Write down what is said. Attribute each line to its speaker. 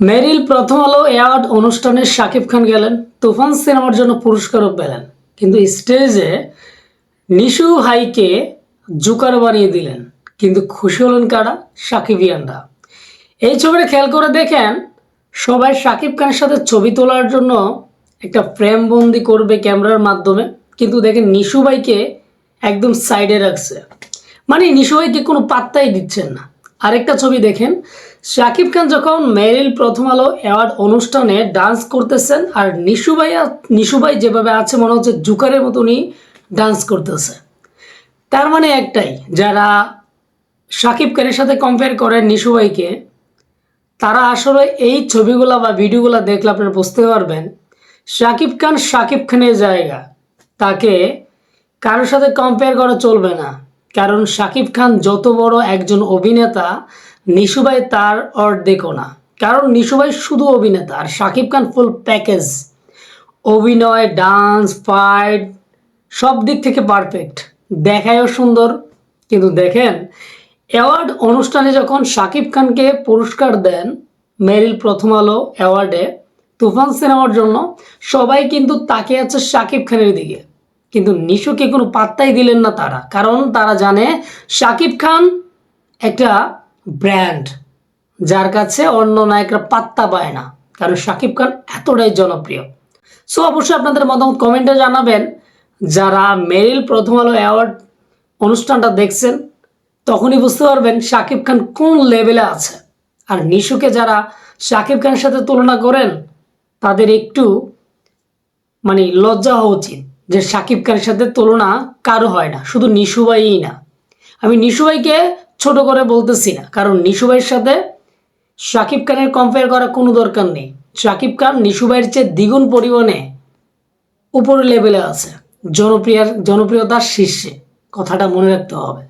Speaker 1: মেরিল প্রথম আলো অ্যাওয়ার্ড অনুষ্ঠানে শাকিব খান গেলেন, তুফান সিনেমার জন্য পুরস্কারও পেলেন। কিন্তু স্টেজে নিশু হাইকে জুকার বানিয়ে দিলেন। কিন্তু খুশি হলেন কারা? সাকিবিয়ানরা এই ছবিটা খেয়াল করে দেখেন, সবাই শাকিব খানের সাথে ছবি তোলার জন্য একটা ফ্রেম বন্দি করবে ক্যামেরার মাধ্যমে। কিন্তু দেখেন, নিশু ভাইকে একদম সাইডে রাখছে। মানে নিশু ভাইকে কোনো পাত্তাই দিচ্ছেন না। আরেকটা ছবি দেখেন। শাকিব খান যখন মেরিল প্রথম আলো অ্যাওয়ার্ড অনুষ্ঠানে ডান্স করতেছেন, আর নিশু ভাই নিশু যেভাবে আছে, মনে হচ্ছে জুকারের মতনই ডান্স করতেছে। তার মানে একটাই, যারা শাকিব খানের সাথে কম্পেয়ার করেন নিশুভাইকে তারা আসলে এই ছবিগুলো বা ভিডিওগুলো দেখলে আপনারা বুঝতে পারবেন, শাকিব খান শাকিব খানের জায়গা। তাকে কারোর সাথে কম্পেয়ার করা চলবে না। কারণ শাকিব খান যত বড় একজন অভিনেতা, নিশুভাই তার অর্ধেকও না। কারণ নিশুভাই শুধু অভিনেতা, আর শাকিব খান ফুল প্যাকেজ অভিনয় ডান্স ফাইট সব দিক থেকে পারফেক্ট দেখায়ও সুন্দর, কিন্তু দেখেন অ্যাওয়ার্ড অনুষ্ঠানে যখন শাকিব খানকে পুরস্কার দেন মেরিল প্রথম আলো অ্যাওয়ার্ডে তুফান সিনেমার জন্য, সবাই কিন্তু তাকিয়ে আছে শাকিব খানের দিকে। কিন্তু নিশুকে কোনো পাত্তাই দিলেন না তারা। কারণ তারা জানে শাকিব খান একটা ব্র্যান্ড, যার কাছে অন্য নায়করা পাত্তা পায় না। কারণ শাকিব খান এতটাই জনপ্রিয়। সো অবশ্যই আপনাদের মতামত কমেন্টে জানাবেন। যারা মেরিল প্রথম আলো অ্যাওয়ার্ড অনুষ্ঠানটা দেখছেন, তখনই বুঝতে পারবেন শাকিব খান কোন লেভেলে আছে। আর নিশুকে যারা শাকিব খানের সাথে তুলনা করেন, তাদের একটু মানে লজ্জা হওয়া উচিত। যে সাকিব খানের সাথে তুলনা কারও হয় না, শুধু নিশুবাইই না। আমি নিশুবাইকে ছোট করে বলতেছি না, কারণ নিশুবাইয়ের সাথে সাকিব খানের কম্পেয়ার করার কোনো দরকার নেই। সাকিব খান নিশুবাইয়ের চেয়ে দ্বিগুণ পরিমাণে উপরের লেভেলে আছে, জনপ্রিয়ার জনপ্রিয়তার শীর্ষে। কথাটা মনে রাখতে হবে।